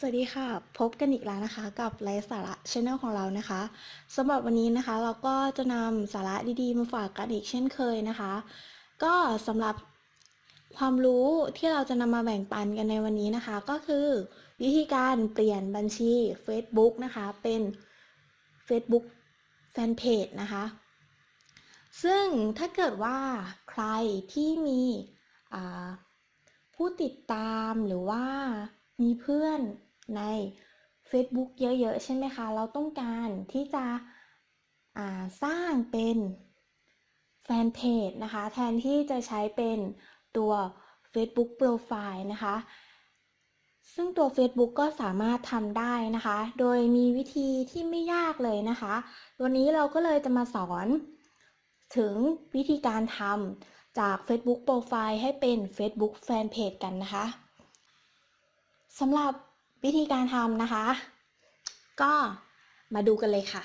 สวัสดีค่ะ พบกันอีกแล้วนะคะ กับไลฟ์สาระช anel ของเรานะคะสำหรับวันนี้นะคะ เราก็จะนำสาระดีๆ มาฝากกันอีกเช่นเคยนะคะ ก็สำหรับความรู้ที่เราจะนำมาแบ่งปันกันในวันนี้นะคะ ก็คือ วิธีการเปลี่ยนบัญชี Facebook นะคะ เป็น Facebook Fanpage นะคะ ซึ่งถ้าเกิดว่าใครที่มีผู้ติดตามหรือว่ามีเพื่อน ใน Facebook เยอะๆ ใช่ไหมคะ เราต้องการที่จะาสร้างเป็นแฟนเพจนะคะ แทนที่จะใช้เป็นตัว Facebook Profile นะคะ ซึ่งตัว Facebook ก็สามารถทำได้นะคะ โดยมีวิธีที่ไม่ยากเลยนะคะ วันนี้เราก็เลยจะมาสอนถึงวิธีการทำจาก Facebook Profile ให้เป็น Facebook Fanpage กันนะคะสำหรับ วิธีการทำนะคะ ก็มาดูกันเลยค่ะ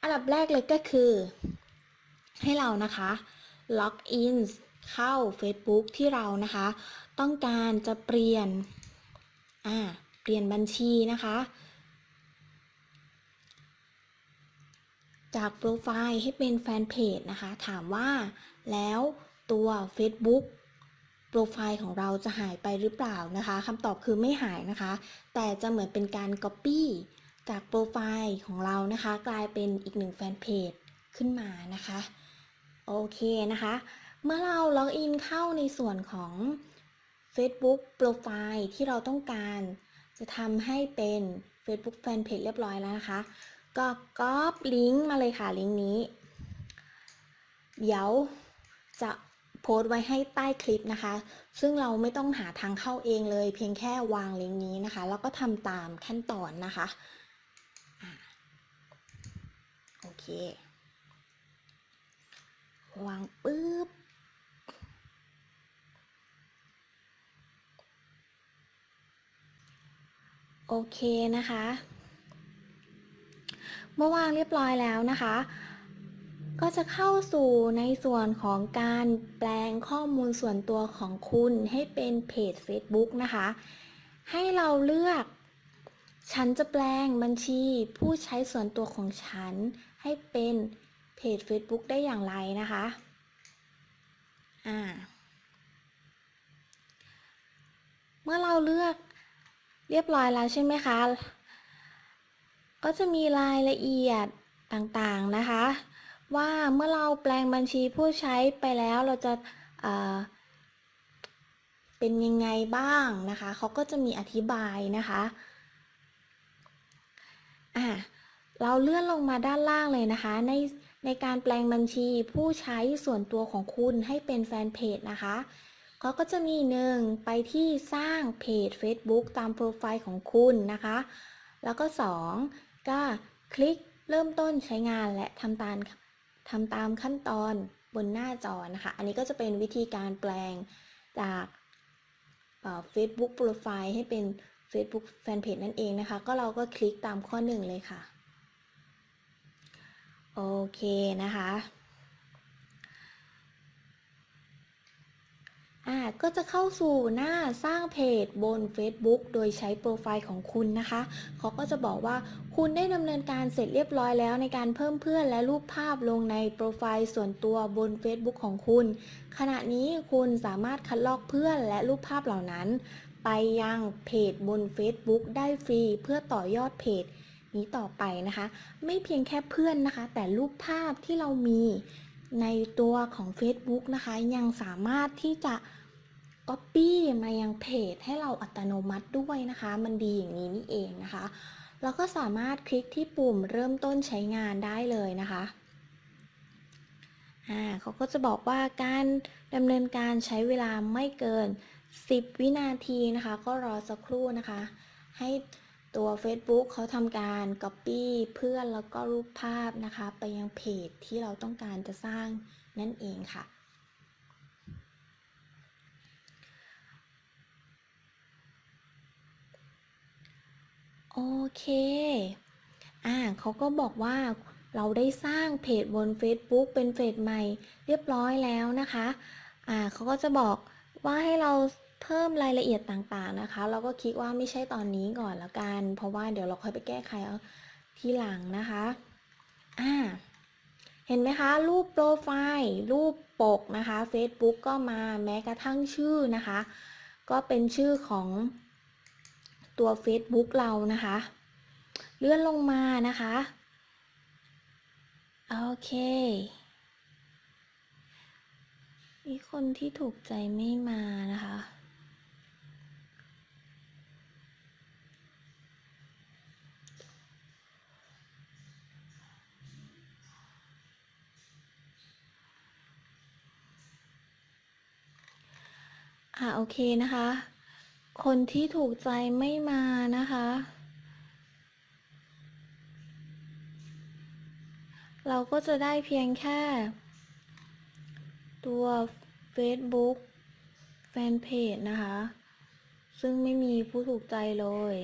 อันดับแรกเลยก็คือ ให้เรานะคะล็อกอินเข้า Facebook ที่เรานะคะ ต้องการจะเปลี่ยนอ่าเปลี่ยนบัญชีนะคะ จากโปรไฟล์ให้เป็นแฟนเพจนะคะ ถามว่าแล้วตัว Facebook โปรไฟล์ของเราจะหายไปหรือเปล่านะคะคำตอบคือไม่หายนะคะ แต่จะเหมือนเป็นการ Copy จากโปรไฟล์ของเรานะคะ กลายเป็นอีกหนึ่งแฟนเพจขึ้นมานะคะ โอเคนะคะ เมื่อเราล็อกอินเข้าในส่วนของ Facebook โปรไฟล์ที่เราต้องการ จะทำให้เป็น Facebook Fanpage เรียบร้อยแล้วนะคะ ก็ก๊อปลิงก์มาเลยค่ะลิงก์นี้ เดี๋ยวจะ โพสต์ไว้ให้ใต้คลิปนะคะ ซึ่งเราไม่ต้องหาทางเข้าเองเลย เพียงแค่วางลิงก์นี้นะคะ แล้วก็ทำตามขั้นตอนนะคะอะโอเค วางปุ๊บโอเคนะคะ เมื่อวางเรียบร้อยแล้วนะคะ ก็จะเข้าสู่ในส่วนของการแปลงข้อมูลส่วนตัวของคุณให้เป็นเพจ Facebook นะคะ ให้เราเลือก ฉันจะแปลงบัญชีผู้ใช้ส่วนตัวของฉัน ให้เป็นเพจ Facebook ได้อย่างไรนะคะอ่าเมื่อเราเลือกเรียบร้อยแล้วใช่ไหมคะ ก็จะมีรายละเอียดต่างๆนะคะ ว่าเมื่อเราแปลงบัญชีผู้ใช้ไปแล้วเราจะเเป็นยังไงบ้างนะคะ เขาก็จะมีอธิบายนะคะอ่าเราเลื่อนลงมาด้านล่างเลยนะคะ ในในการแปลงบัญชีผู้ใช้ส่วนตัวของคุณให้เป็นแฟนเพจนะคะเขาก็จะมีหนึ่งไปที่สร้างเพจ Facebook ตามโปรไฟล์ของคุณนะคะ แล้วก็สองก็คลิกเริ่มต้นใช้งานและทำตาม ทำตามขั้นตอนบนหน้าจอนะคะ อันนี้ก็จะเป็นวิธีการแปลงจากเฟซบุ๊กโปรไฟล์ให้เป็น Facebook Fanpage นั่นเองนะคะ ก็เราก็คลิกตามข้อหนึ่งเลยค่ะ โอเคนะคะาก็จะเข้าสู่หน้าสร้างเพจบน Facebook โดยใช้โปรไฟล์ของคุณนะคะ เขาก็จะบอกว่าคุณได้ดำเนินการเสร็จเรียบร้อยแล้วในการเพิ่มเพื่อนและรูปภาพลงในโปรไฟล์ส่วนตัวบน Facebook ของคุณ ขณะนี้คุณสามารถคัดลอกเพื่อนและรูปภาพเหล่านั้น ไปยังเพจบน Facebook ได้ฟรีเพื่อต่อยอดเพจนี้ต่อไปนะคะ ไม่เพียงแค่เพื่อนนะคะ แต่รูปภาพที่เรามี ในตัวของ Facebook นะคะ ยังสามารถที่จะ Copy มายังเพจให้เราอัตโนมัติด้วยนะคะ มันดีอย่างนี้นี่เองนะคะเราก็สามารถคลิกที่ปุ่มเริ่มต้นใช้งานได้เลยนะคะอ่าเขาก็จะบอกว่าการดำเนินการใช้เวลาไม่เกิน 10 วินาทีนะคะ ก็รอสักครู่นะคะ ให้ ตัว Facebook เขาทำการ Copy เพื่อนแล้วก็รูปภาพนะคะ ไปยังเพจที่เราต้องการจะสร้างนั่นเองค่ะ โอเค อ่าเขาก็บอกว่าเราได้สร้างเพจบน Facebook เป็นเพจใหม่เรียบร้อยแล้วนะคะ อ่าเขาก็จะบอกว่าให้เรา เพิ่มรายละเอียดต่างๆนะคะ เราก็คิดว่าไม่ใช่ตอนนี้ก่อนและกัน เพราะว่าเดี๋ยวเราค่อยไปแก้ไขเอาทีหลังนะคะอ่าเห็นไหมคะ รูปโปรไฟล์รูปปกนะคะ Facebook ก็มาแม้กระทั่งชื่อนะคะ ก็เป็นชื่อของตัว Facebook เรานะคะ เลื่อนลงมานะคะโอเคมีคนที่ถูกใจไม่มานะคะ ค่ะโอเคนะคะ คนที่ถูกใจไม่มานะคะ เราก็จะได้เพียงแค่ ตัว Facebook แฟนเพจนะคะ ซึ่งไม่มีผู้ถูกใจเลย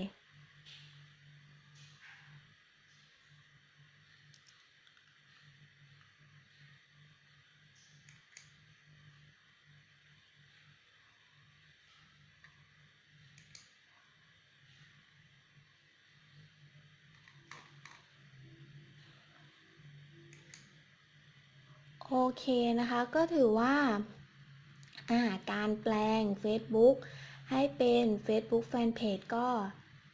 โอเคนะคะก็ถือว่าาการแปลง Facebook ให้เป็น Facebook Fanpage ก็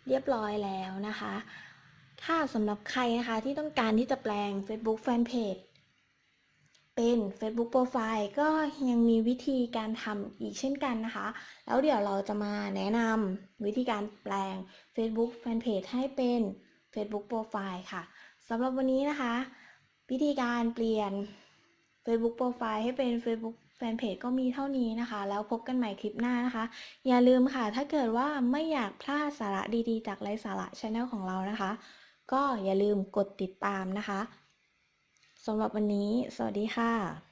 เรียบร้อยแล้วนะคะค่ะสำหรับใครนะคะที่ต้องการที่จะแปลง Facebook Fanpage เป็น Facebook Profile ก็ยังมีวิธีการทำอีกเช่นกันนะคะ แล้วเดี๋ยวเราจะมาแนะนำวิธีการแปลง Facebook Fanpage ให้เป็น Facebook Profile ค่ะสำหรับวันนี้นะคะ วิธีการเปลี่ยน Facebook Profile ให้เป็น Facebook Fanpage ก็มีเท่านี้นะคะ แล้วพบกันใหม่คลิปหน้านะคะ อย่าลืมค่ะ ถ้าเกิดว่าไม่อยากพลาดสาระดีๆ จากไร้สาระช anel ของเรานะคะ ก็อย่าลืมกดติดตามนะคะสำหรับวันนี้ สวัสดีค่ะ